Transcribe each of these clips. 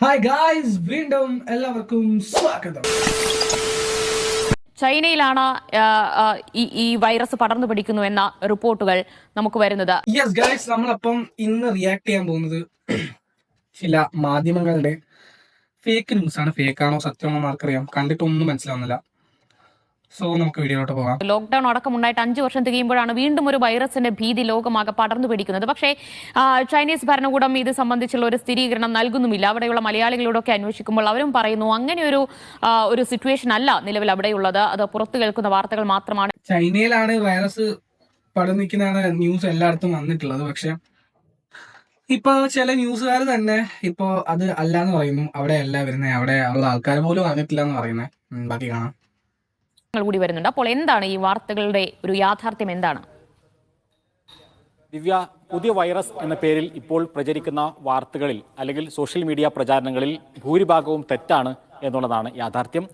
Hi guys വീണ്ടും എല്ലാവർക്കും സ്വാഗതം. ചൈനയിലാണ് ഈ വൈറസ് പടർന്നു പിടിക്കുന്നു എന്ന റിപ്പോർട്ടുകൾ നമുക്ക് വരുന്നത്. യെസ് ഗായ്സ് നമ്മളപ്പം ഇന്ന് റിയാക്ട് ചെയ്യാൻ പോകുന്നത് ചില മാധ്യമങ്ങളുടെ ഫേക്ക് ന്യൂസ് ആണ്. ഫേക്ക് ആണോ സത്യമാണോ ആർക്കറിയാം. കണ്ടിട്ടൊന്നും മനസ്സിലാവുന്നില്ല. സോ നമുക്ക് വീഡിയോയിലോട്ട് പോകാം. ലോക്ക്ഡൌൺ അടക്കമുണ്ടായിട്ട് അഞ്ചു വർഷം തികയുമ്പോഴാണ് വീണ്ടും ഒരു വൈറസിന്റെ ഭീതി ലോകമാകെ പടർന്നു പിടിക്കുന്നത്. പക്ഷേ ചൈനീസ് ഭരണകൂടം ഇത് സംബന്ധിച്ചുള്ള ഒരു സ്ഥിരീകരണം നൽകുന്നുമില്ല. അവിടെയുള്ള മലയാളികളോടൊക്കെ അന്വേഷിക്കുമ്പോൾ അവരും പറയുന്നു അങ്ങനെ ഒരു ഒരു സിറ്റുവേഷൻ അല്ല നിലവിൽ അവിടെയുള്ളത്. അത് പുറത്തു കേൾക്കുന്ന വാർത്തകൾ മാത്രമാണ്. ചൈനയിലാണ് വൈറസ് പടർന്നിരിക്കുന്നതാണ് ന്യൂസ് എല്ലായിടത്തും വന്നിട്ടുള്ളത്. പക്ഷെ ഇപ്പൊ ചില ന്യൂസുകാർ തന്നെ ഇപ്പോ അത് അല്ല എന്ന് പറയുന്നു. അവിടെ അല്ല വരുന്നത് അവിടെ ഉള്ള ആൾക്കാർ പോലും അറിഞ്ഞിട്ടില്ല എന്ന് പറയുന്നത് ബാക്കി കാണാം. കൂടി വരുന്നുണ്ട്. അപ്പോൾ എന്താണ് ഈ വാർത്തകളുടെ ഒരു യാഥാർത്ഥ്യം എന്താണ്? ദിവ്യ പുതിയ വൈറസ് എന്ന പേരിൽ ഇപ്പോൾ പ്രചരിക്കുന്ന വാർത്തകളിൽ അല്ലെങ്കിൽ സോഷ്യൽ മീഡിയ പ്രചാരണങ്ങളിൽ ഭൂരിഭാഗവും തെറ്റാണ് എന്നുള്ളതാണ് യാഥാർത്ഥ്യം.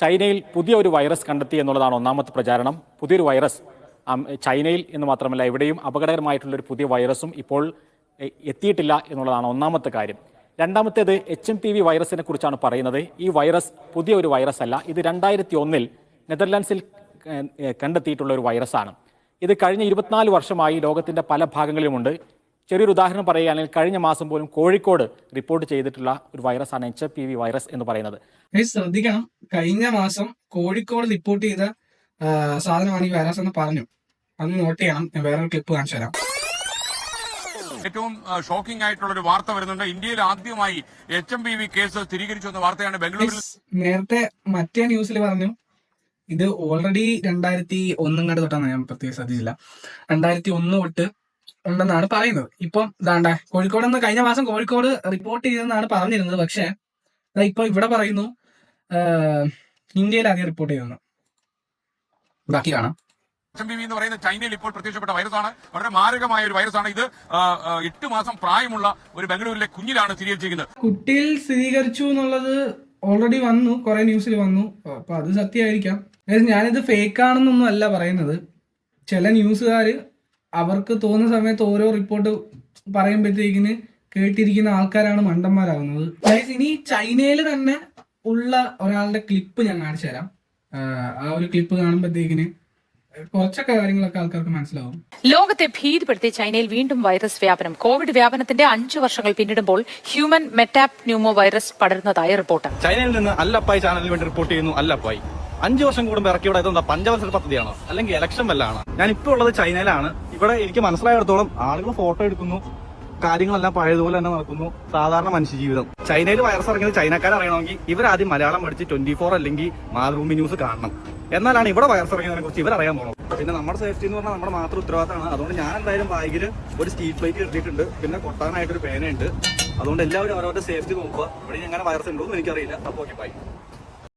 ചൈനയിൽ പുതിയ ഒരു വൈറസ് കണ്ടെത്തി എന്നുള്ളതാണ് ഒന്നാമത്തെ പ്രചാരണം. പുതിയൊരു വൈറസ് ചൈനയിൽ എന്ന് മാത്രമല്ല എവിടെയും അപകടകരമായിട്ടുള്ള ഒരു പുതിയ വൈറസും ഇപ്പോൾ എത്തിയിട്ടില്ല എന്നുള്ളതാണ് ഒന്നാമത്തെ കാര്യം. രണ്ടാമത്തേത് എച്ച് എം പി വി വൈറസിനെ കുറിച്ചാണ് പറയുന്നത്. ഈ വൈറസ് പുതിയ ഒരു വൈറസ് അല്ല ഇത് രണ്ടായിരത്തി ഒന്നിൽ നെതർലാൻഡ്സിൽ കണ്ടെത്തിയിട്ടുള്ള ഒരു വൈറസാണ്. ഇത് കഴിഞ്ഞ ഇരുപത്തിനാല് വർഷമായി ലോകത്തിന്റെ പല ഭാഗങ്ങളിലുമുണ്ട്. ചെറിയൊരു ഉദാഹരണം പറയുകയാണെങ്കിൽ കഴിഞ്ഞ മാസം പോലും കോഴിക്കോട് റിപ്പോർട്ട് ചെയ്തിട്ടുള്ള ഒരു വൈറസാണ് എച്ച് പി വി വൈറസ് എന്ന് പറയുന്നത്. ശ്രദ്ധിക്കണം. കഴിഞ്ഞ മാസം കോഴിക്കോട് റിപ്പോർട്ട് ചെയ്ത സാധനമാണ് ഈ വൈറസ് എന്ന് പറഞ്ഞു. അത് നോട്ട് ചെയ്യണം. ഞാൻ വേറൊരു ക്ലിപ്പ് കാണിച്ചു തരാം. ഏറ്റവും ഷോക്കിംഗ് ആയിട്ടുള്ള ഒരു വാർത്ത വരുന്നുണ്ട്. ഇന്ത്യയിൽ ആദ്യമായി H M P V case സ്ഥിരീകരിച്ചു എന്ന വാർത്തയാണ് ബംഗളൂരു നേരത്തെ മറ്റേ ന്യൂസിൽ പറഞ്ഞു. ഇത് ഓൾറെഡി രണ്ടായിരത്തി ഒന്നും കണ്ട് തൊട്ടാണ് ഞാൻ പ്രത്യേകം ശ്രദ്ധിച്ചില്ല. രണ്ടായിരത്തി ഒന്ന് തൊട്ട് ഉണ്ടെന്നാണ് പറയുന്നത്. ഇപ്പം ഇതാണ്ട കോഴിക്കോട് നിന്ന് കഴിഞ്ഞ മാസം കോഴിക്കോട് റിപ്പോർട്ട് ചെയ്തെന്നാണ് പറഞ്ഞിരുന്നത്. പക്ഷെ ഇപ്പൊ ഇവിടെ പറയുന്നു ഇന്ത്യയിൽ ആദ്യം റിപ്പോർട്ട് ചെയ്തെന്ന് ബാക്കി കാണാം. എച്ച് എം ബി എന്ന് പറയുന്ന ചൈനയിൽ ഇപ്പോൾ പ്രത്യക്ഷപ്പെട്ട വൈറസാണ്. വളരെ മാരകമായ ഒരു വൈറസാണ് ഇത്. എട്ട് മാസം പ്രായമുള്ള ഒരു ബംഗളൂരിലെ കുഞ്ഞിലാണ് സ്ഥിരീകരിച്ചിരിക്കുന്നത് കുട്ടിയിൽ സ്ഥിരീകരിച്ചു എന്നുള്ളത് ഓൾറെഡി വന്നു കുറെ ന്യൂസിൽ വന്നു. അപ്പൊ അത് സത്യമായിരിക്കാം. ഞാനിത് ഫേക്ക് ആണെന്നൊന്നും അല്ല പറയുന്നത്. ചില ന്യൂസുകാർ അവർക്ക് തോന്നുന്ന സമയത്ത് ഓരോ റിപ്പോർട്ട് പറയുമ്പോഴത്തേക്കിന് കേട്ടിരിക്കുന്ന ആൾക്കാരാണ് മണ്ടന്മാരാകുന്നത്. ഇനി ചൈനയിൽ തന്നെ ഉള്ള ഒരാളുടെ ക്ലിപ്പ് ഞാൻ കാണിച്ചു തരാം ആ ഒരു ക്ലിപ്പ് കാണുമ്പോഴത്തേക്കിന് കുറച്ചൊക്കെ കാര്യങ്ങളൊക്കെ ആൾക്കാർക്ക് മനസ്സിലാവും. ലോകത്തെ ഭീതിപ്പെടുത്തി ചൈനയിൽ വീണ്ടും വൈറസ് വ്യാപനം. കോവിഡ് വ്യാപനത്തിന്റെ അഞ്ചു വർഷങ്ങൾ പിന്നിടുമ്പോൾ ഹ്യൂമൻ മെറ്റാപ് ന്യൂമോ വൈറസ് പടരുന്നതായി റിപ്പോർട്ട്. ചൈനയിൽ നിന്ന് അല്ലപ്പായി ചാനലിന് വേണ്ടി റിപ്പോർട്ട് ചെയ്യുന്നു അല്ലപ്പായി. അഞ്ചു വർഷം കൂടുമ്പോൾ ഇറക്കിവിടെ ഇതെന്താ പഞ്ചവത്സര പദ്ധതിയാണോ? അല്ലെങ്കിൽ ഇലക്ഷൻ വല്ലാണ്? ഞാൻ ഇപ്പോൾ ഉള്ളത് ചൈനയിലാണ്. ഇവിടെ എനിക്ക് മനസ്സിലായിടത്തോളം ആളുകൾ ഫോട്ടോ എടുക്കുന്നു. കാര്യങ്ങളെല്ലാം പഴയതുപോലെ തന്നെ നടക്കുന്നു. സാധാരണ മനുഷ്യജീവിതം. ചൈനയിൽ വൈറസ് ഇറങ്ങിയത് ചൈനക്കാർ അറിയണമെങ്കിൽ ഇവരാദ്യം മലയാളം പഠിച്ച് ട്വന്റി ഫോർ അല്ലെങ്കിൽ മാതൃഭൂമി ന്യൂസ് കാണണം. എന്നാലാണ് ഇവിടെ വൈറസ് ഇറങ്ങിയതിനെ കുറിച്ച് ഇവർ അറിയാൻ പോകണം പിന്നെ നമ്മുടെ സേഫ്റ്റി എന്ന് പറഞ്ഞാൽ നമ്മുടെ മാത്രം ഉത്തരവാദിത്തമാണ്. അതുകൊണ്ട് ഞാൻ എന്തായാലും ബാഗിൽ ഒരു സ്ട്രീറ്റ് പ്ലേറ്റ് കിട്ടിയിട്ടുണ്ട് പിന്നെ കൊട്ടാനായിട്ടൊരു പേനയുണ്ട്. അതുകൊണ്ട് എല്ലാവരും അവരവരുടെ സേഫ്റ്റി നോക്കുക. ഇവിടെ എങ്ങനെ വയർസ് ഉണ്ടോ എന്ന് എനിക്കറിയില്ല. അപ്പോൾ ഓക്കെ ബൈ